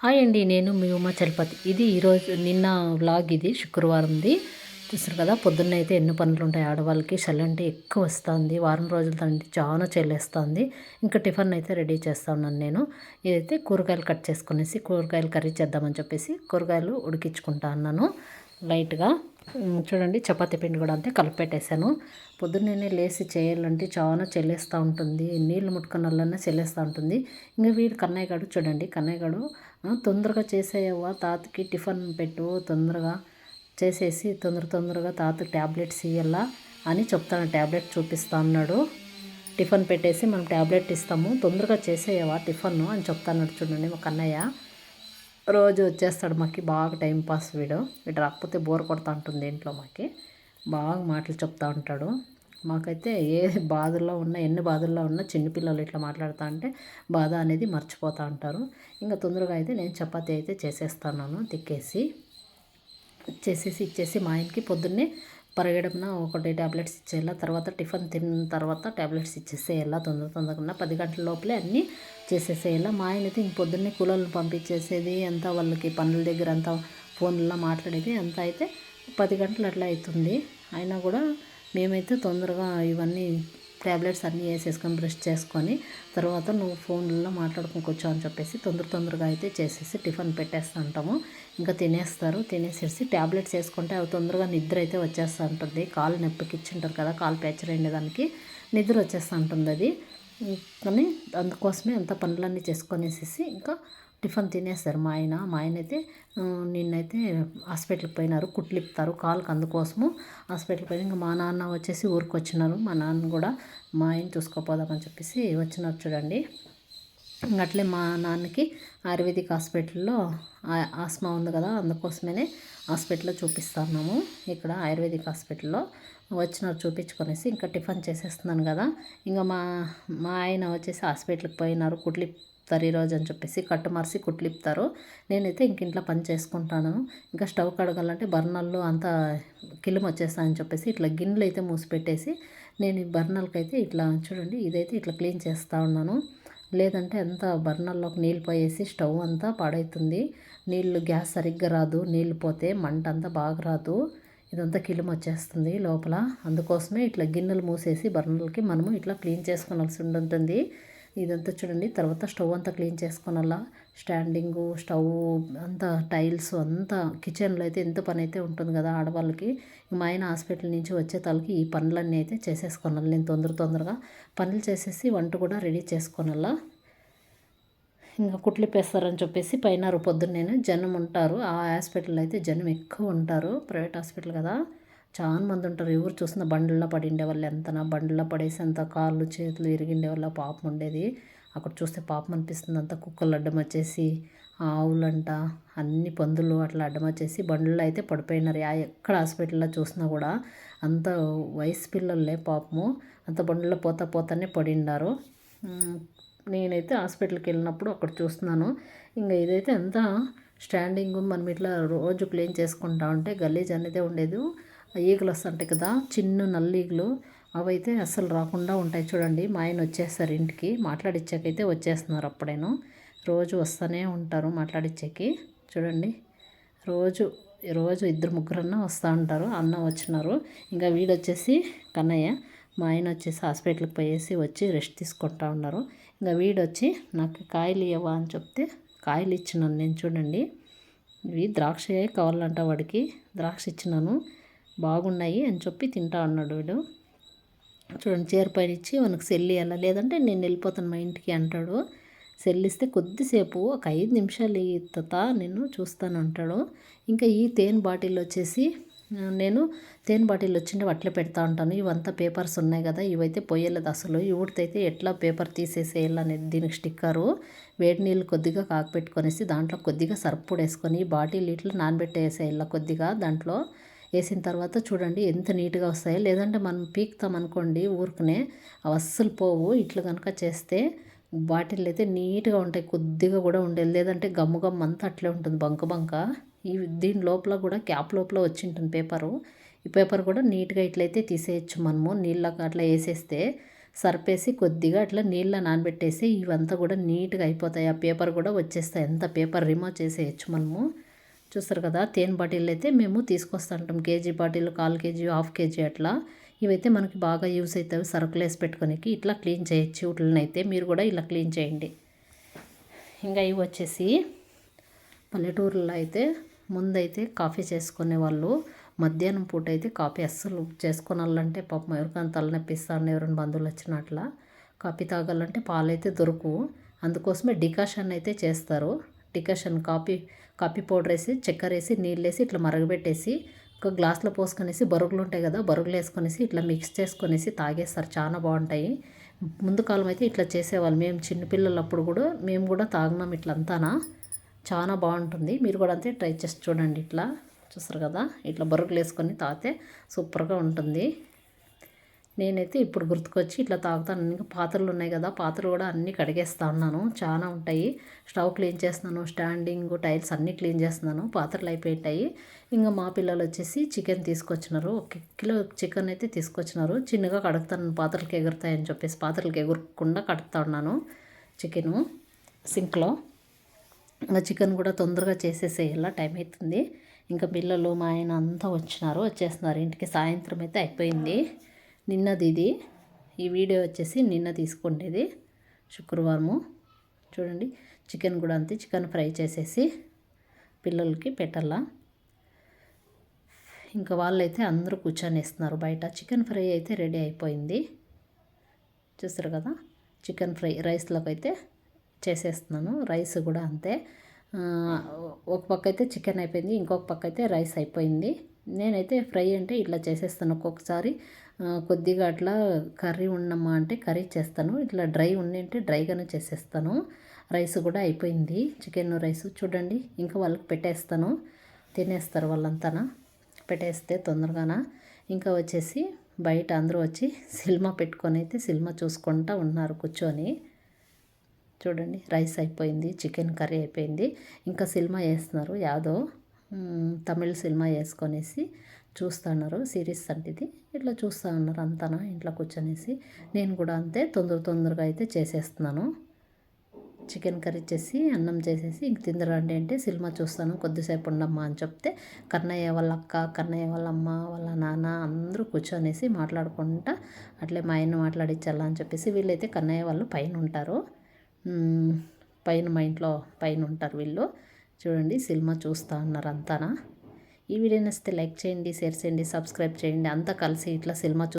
Hi అండి నేను మీ ఉమా చలపతి. ఇది ఈరోజు నిన్న వ్లాగ్ ఇది శుక్రవారంది చూసారు కదా పొద్దున్న అయితే ఎన్ని పనులు ఉంటాయి ఆడవాళ్ళకి. చల్లంటే ఎక్కువ వస్తుంది. వారం రోజుల తండ్రి చాలా చెల్లేస్తుంది ఇంకా టిఫిన్ అయితే రెడీ చేస్తా ఉన్నాను నేను. ఇదైతే కూరగాయలు కట్ చేసుకునేసి కూరగాయలు కర్రీ చేద్దామని చెప్పేసి కూరగాయలు ఉడికించుకుంటా అన్నాను లైట్గా. చూడండి చపాతీ పిండి కూడా అంతే కలిపెట్టేశాను. పొద్దున్నే లేచి చేయాలంటే చాలా చెల్లేస్తూ ఉంటుంది. నీళ్ళు ముట్టుకున్నల్లనే చెల్లేస్తూ ఉంటుంది. ఇంకా వీడు కన్నయ్యగాడు చూడండి కన్నయ్యగాడు తొందరగా చేసేయవ్వా తాతకి టిఫిన్ పెట్టు తొందరగా చేసేసి తొందర తొందరగా తాత ట్యాబ్లెట్స్ ఇవ్వాలా అని చెప్తాను. ట్యాబ్లెట్ చూపిస్తా అన్నాడు. టిఫిన్ పెట్టేసి మనం ట్యాబ్లెట్ ఇస్తాము తొందరగా చేసేయవా టిఫన్ అని చెప్తాన్నాడు చూడండి మా కన్నయ్య. రోజు వచ్చేస్తాడు మాకి బాగా టైం పాస్ వీడు. వీడు రాకపోతే బోర్ కొడతా ఉంటుంది ఇంట్లో మాకి. బాగా మాటలు చెప్తా ఉంటాడు. మాకైతే ఏ బాధల్లో ఉన్నా ఎన్ని బాధల్లో ఉన్నా చిన్నపిల్లలు ఇట్లా మాట్లాడుతూ అంటే బాధ అనేది మర్చిపోతూ ఉంటారు. ఇంకా తొందరగా అయితే నేను చపాతి అయితే చేసేస్తాను తిక్కేసి. చేసేసి ఇచ్చేసి మా ఆయనకి పొద్దున్నే పరిగెడమున ఒకటి ట్యాబ్లెట్స్ ఇచ్చేయాల తర్వాత టిఫిన్ తిన్న తర్వాత ట్యాబ్లెట్స్ ఇచ్చేసేయాల తొందర తొందరగా. పది గంటల లోపలే అన్నీ చేసేసేయాల? మా ఆయన అయితే ఇంక పొద్దున్నే కూలర్లు పంపించేసేది అంతా వాళ్ళకి పనుల దగ్గర అంతా ఫోన్లో మాట్లాడేది. అంతా అయితే పది గంటలు అట్లా అవుతుంది అయినా కూడా మేమైతే తొందరగా ఇవన్నీ ట్యాబ్లెట్స్ అన్నీ వేసేసుకొని బ్రష్ చేసుకొని తర్వాత నువ్వు ఫోన్లో మాట్లాడుకోవచ్చు అని చెప్పేసి తొందర తొందరగా అయితే చేసేసి టిఫిన్ పెట్టేస్తూ ఉంటాము ఇంకా తినేస్తారు. తినేసేసి ట్యాబ్లెట్స్ వేసుకుంటే అవి తొందరగా నిద్ర అయితే వచ్చేస్తూ ఉంటుంది. కాలు నొప్పికి ఇచ్చింటారు కదా కాలు ప్యాచర్ దానికి నిద్ర వచ్చేస్తూ ఉంటుంది అది. కానీ అందుకోసమే అంత పనులన్నీ చేసుకొనేసేసి ఇంకా టిఫిన్ తినేస్తారు. మా ఆయన మా ఆయన అయితే నిన్నైతే హాస్పిటల్కి పోయినారు. కుట్లు ఇప్పుతారు కాలుకి అందుకోసము హాస్పిటల్కి పోయిన ఇంకా మా నాన్న వచ్చేసి ఊరికి వచ్చినారు మా నాన్న కూడా మా ఆయన చూసుకోపోదామని చెప్పేసి వచ్చినారు చూడండి. అట్లే మా నాన్నకి ఆయుర్వేదిక్ హాస్పిటల్లో ఆస్మా ఉంది కదా అందుకోసమే హాస్పిటల్లో చూపిస్తున్నాము. ఇక్కడ ఆయుర్వేదిక్ హాస్పిటల్లో వచ్చినారు చూపించుకొనేసి ఇంకా టిఫిన్ చేసేస్తున్నాను కదా. ఇంకా మా మా ఆయన వచ్చేసి హాస్పిటల్కి పోయినారు కుట్లు ఇప్పుతారు ఈరోజు అని చెప్పేసి కట్టు మరిసి కుట్లిప్తారు. నేనైతే ఇంక ఇంట్లో పని చేసుకుంటాను. ఇంకా స్టవ్ కడగాలంటే బర్నర్లు అంతా కిలిం వచ్చేస్తాయని చెప్పేసి ఇట్లా గిన్నెలు అయితే మూసిపెట్టేసి నేను ఈ బర్నర్కి అయితే ఇట్లా చూడండి ఇదైతే ఇట్లా క్లీన్ చేస్తూ ఉన్నాను. లేదంటే అంతా బర్నర్లోకి నీళ్ళు పోయేసి స్టవ్ అంతా పాడవుతుంది నీళ్ళు గ్యాస్ సరిగ్గా రాదు నీళ్ళు పోతే మంట అంతా బాగా రాదు. ఇదంతా కిలిమ వచ్చేస్తుంది లోపల. అందుకోసమే ఇట్లా గిన్నెలు మూసేసి బర్నర్లకి మనము ఇట్లా క్లీన్ చేసుకోవాల్సి ఉంటుంది ఇదంతా చూడండి. తర్వాత స్టవ్ అంతా క్లీన్ చేసుకోనాలా స్టాండింగు స్టవ్ అంతా టైల్స్ అంతా కిచెన్లో అయితే ఎంత పని అయితే ఉంటుంది కదా ఆడవాళ్ళకి. మా ఆయన హాస్పిటల్ నుంచి వచ్చే తలకి ఈ పనులన్నీ అయితే చేసేసుకున్నాను నేను తొందర తొందరగా పనులు చేసేసి వంట కూడా రెడీ చేసుకోనాలా ఇంకా కుట్లిపేస్తారని చెప్పేసి పైన పొద్దున్నే జనం ఉంటారు. ఆ హాస్పిటల్లో అయితే జనం ఎక్కువ ఉంటారు. ప్రైవేట్ హాస్పిటల్ కదా. చాలా మంది ఉంటారు ఎవరు చూసిన బండ్లలో పడిండే వాళ్ళు ఎంతనా? బండ్లలో పడేసి అంత కాళ్ళు చేతులు ఇరిగిండే వాళ్ళ పాపం ఉండేది. అక్కడ చూస్తే పాపం అనిపిస్తుంది. అంత కుక్కలు అడ్డం వచ్చేసి ఆవులంట అన్ని పందులు అట్లా అడ్డం వచ్చేసి బండ్లలో అయితే పడిపోయినారు. ఆ ఎక్కడ హాస్పిటల్లో చూసినా కూడా అంత వయసు పిల్లలే పాపము. అంత బండ్లలో పోతా పోతానే పడిండారు. నేనైతే హాస్పిటల్కి వెళ్ళినప్పుడు అక్కడ చూస్తున్నాను. ఇంకా ఇదైతే అంతా స్టాండింగ్. మనం ఇట్లా రోజు క్లీన్ చేసుకుంటా ఉంటే గలీజ్ అనేది ఉండేది. ఈగలు వస్తుంటాయి కదా చిన్న నల్ల ఈగలు అవైతే అస్సలు రాకుండా ఉంటాయి. చూడండి మా ఆయన వచ్చేస్తారు ఇంటికి మాట్లాడిచ్చాకైతే వచ్చేస్తున్నారు అప్పుడేను. రోజు వస్తూనే ఉంటారు మాట్లాడిచ్చాకి. చూడండి రోజు రోజు ఇద్దరు ముగ్గురన్నా వస్తూ ఉంటారు అన్న వచ్చినారు. ఇంకా వీడు వచ్చేసి కన్నయ్య మా ఆయన వచ్చేసి హాస్పిటల్కి పోయేసి వచ్చి రెస్ట్ తీసుకుంటా ఉన్నారు. ఇంకా వీడు వచ్చి నాకు కాయలు ఇవ్వవా అని చెప్తే కాయలు ఇచ్చినాను నేను చూడండి. ఇవి ద్రాక్ష కావాలంట వాడికి ద్రాక్ష ఇచ్చినాను. బాగున్నాయి అని చెప్పి తింటా అన్నాడు వీడు. చూడండి చీర పైన ఇచ్చి మనకు సెల్లి లేదంటే నేను వెళ్ళిపోతాను మా ఇంటికి అంటాడు. సెల్లిస్తే కొద్దిసేపు ఒక ఐదు నిమిషాలు ఈత నేను చూస్తాను అంటాడు. ఇంకా ఈ తేనె బాటిల్ వచ్చేసి నేను తేనె బాటిల్ వచ్చింటే అట్లే పెడతా ఉంటాను. ఇవంతా పేపర్స్ ఉన్నాయి కదా ఇవైతే పోయలేదు అసలు. ఇవిడితైతే ఎట్లా పేపర్ తీసేసేయాలనేది దీనికి స్టిక్కరు. వేడి నీళ్ళు కొద్దిగా కాకపెట్టుకొనేసి దాంట్లో కొద్దిగా సర్పుడు వేసుకొని ఈ బాటిల్ ఇట్లా నానబెట్టేసేయాల కొద్దిగా దాంట్లో. వేసిన తర్వాత చూడండి ఎంత నీట్గా వస్తాయో. లేదంటే మనం పీక్తాం అనుకోండి ఊరుకునే. అవి అస్సలు పోవు. ఇట్లు కనుక చేస్తే బాటిల్ అయితే నీట్గా ఉంటాయి. కొద్దిగా కూడా ఉండేది. లేదంటే గమ్ము గమ్ము అంతా అట్లే ఉంటుంది. బంక బంక. ఈ దీని లోపల కూడా క్యాప్ లోపల వచ్చి ఉంటుంది పేపరు. ఈ పేపర్ కూడా నీట్గా ఇట్లయితే తీసేయచ్చు మనము. నీళ్ళకి అట్లా వేసేస్తే సర్పేసి కొద్దిగా అట్లా నీళ్ళ నానబెట్టేసి ఇవంతా కూడా నీట్గా అయిపోతాయి. ఆ పేపర్ కూడా వచ్చేస్తాయి. ఎంత పేపర్ రిమూవ్ చేసేయచ్చు మనము. చూస్తారు కదా తేనె బాటిల్ అయితే మేము తీసుకొస్తుంటాం. కేజీ బాటిల్ కాల్ కేజీ హాఫ్ కేజీ అట్లా. ఇవైతే మనకి బాగా యూస్ అవుతాయి సరుకులు వేసి పెట్టుకోనికి. ఇట్లా క్లీన్ చేయొచ్చు. వీటిని అయితే మీరు కూడా ఇలా క్లీన్ చేయండి. ఇంకా ఇవి వచ్చేసి పల్లెటూరులో అయితే ముందైతే కాఫీ చేసుకునే వాళ్ళు మధ్యాహ్నం పూట అయితే కాఫీ అస్సలు చేసుకోనాలంటే పాపం ఎవరికైనా తలనొప్పిస్తాను ఎవరైనా బంధువులు వచ్చినట్ల కాఫీ తాగాలంటే పాలైతే దొరకవు అందుకోసమే డికాషన్ అయితే చేస్తారు. డికాషన్ కాఫీ కాఫీ పౌడర్ వేసి చక్కెర వేసి నీళ్ళు వేసి ఇట్లా మరగబెట్టేసి ఒక గ్లాస్లో పోసుకొనేసి బరుగులు ఉంటాయి కదా బరుగులు వేసుకొనేసి ఇట్లా మిక్స్ చేసుకొనేసి తాగేస్తారు. చాలా బాగుంటాయి. ముందు కాలం అయితే ఇట్లా చేసేవాళ్ళు. మేము చిన్నపిల్లలప్పుడు కూడా మేము కూడా తాగినాం ఇట్లా అంతానా చాలా బాగుంటుంది. మీరు కూడా అంతే ట్రై చేసి చూడండి ఇట్లా. చూస్తారు కదా ఇట్లా బరుగులు వేసుకొని తాగితే సూపర్గా ఉంటుంది. నేనైతే ఇప్పుడు గుర్తుకొచ్చి ఇట్లా తాగుతాను. ఇంకా పాత్రలు ఉన్నాయి కదా పాత్రలు కూడా అన్నీ కడిగేస్తా ఉన్నాను. చాలా ఉంటాయి. స్టవ్ క్లీన్ చేస్తున్నాను. స్టాండింగ్ టైల్స్ అన్నీ క్లీన్ చేస్తున్నాను. పాత్రలు అయిపోయింటాయి ఇంకా మా పిల్లలు వచ్చేసి చికెన్ తీసుకొచ్చినారు. ఒక కిలో చికెన్ అయితే తీసుకొచ్చినారు. చిన్నగా కడుగుతాను. పాత్రలకు ఎగురుతాయని చెప్పేసి పాత్రలకు ఎగురకుండా కడుగుతా ఉన్నాను చికెను సింక్లో. ఇంకా చికెన్ కూడా తొందరగా చేసేసేయాల టైం అవుతుంది. ఇంకా పిల్లలు మా ఆయన అంతా వచ్చినారు. వచ్చేస్తున్నారు. ఇంటికి సాయంత్రం అయితే అయిపోయింది. నిన్నది ఇది ఈ వీడియో వచ్చేసి నిన్న తీసుకుంటేది శుక్రవారము. చూడండి చికెన్ కూడా అంతే. చికెన్ ఫ్రై చేసేసి పిల్లలకి పెట్టాలా. ఇంకా వాళ్ళైతే అందరూ కూర్చొని వేస్తున్నారు బయట. చికెన్ ఫ్రై అయితే రెడీ అయిపోయింది. చూస్తారు కదా చికెన్ ఫ్రై రైస్లోకి అయితే చేసేస్తున్నాను. రైస్ కూడా అంతే. ఒక పక్క అయితే చికెన్ అయిపోయింది ఇంకొక పక్క అయితే రైస్ అయిపోయింది. నేనైతే ఫ్రై అంటే ఇట్లా చేసేస్తాను ఒక్కొక్కసారి. కొద్దిగా అట్లా కర్రీ ఉన్నమ్మా అంటే కర్రీ చేస్తాను. ఇట్లా డ్రై ఉండి డ్రైగానే చేసేస్తాను. రైస్ కూడా అయిపోయింది. చికెన్ రైస్ చూడండి. ఇంకా వాళ్ళకి పెట్టేస్తాను. తినేస్తారు వాళ్ళంతా పెట్టేస్తే తొందరగాన? ఇంకా వచ్చేసి బయట అందరూ వచ్చి సినిమా పెట్టుకొని అయితే సినిమా చూసుకుంటా ఉన్నారు కూర్చొని. చూడండి. రైస్ అయిపోయింది. చికెన్ కర్రీ అయిపోయింది. ఇంకా సినిమా వేస్తున్నారు. యాదో తమిళ సినిమా వేసుకొనేసి చూస్తున్నారు సిరీస్ అంటే ఇట్లా చూస్తూ ఉన్నారు అంతనా ఇంట్లో కూర్చొనేసి. నేను కూడా అంతే తొందర తొందరగా అయితే చేసేస్తున్నాను. చికెన్ కర్రీ చేసి అన్నం చేసేసి ఇంక తిందరండి అంటే సినిమా చూస్తాను కొద్దిసేపు ఉండమ్మా అని చెప్తే కన్నయ్య వాళ్ళ అక్క కన్నయ్య వాళ్ళ అమ్మ వాళ్ళ నాన్న అందరూ కూర్చొనేసి మాట్లాడుకుంటా అట్లే మా ఆయన మాట్లాడించాలా అని చెప్పేసి వీళ్ళైతే కన్నయ్య వాళ్ళు పైన ఉంటారు. పైన మా ఇంట్లో పైన ఉంటారు వీళ్ళు. చూడండి సినిమా చూస్తూ ఉన్నారు అంతానా. ఈ వీడియో నచ్చితే లైక్ చేయండి షేర్ చేయండి సబ్స్క్రైబ్ చేయండి. అంతా కలిసి ఇట్లా సినిమా చూ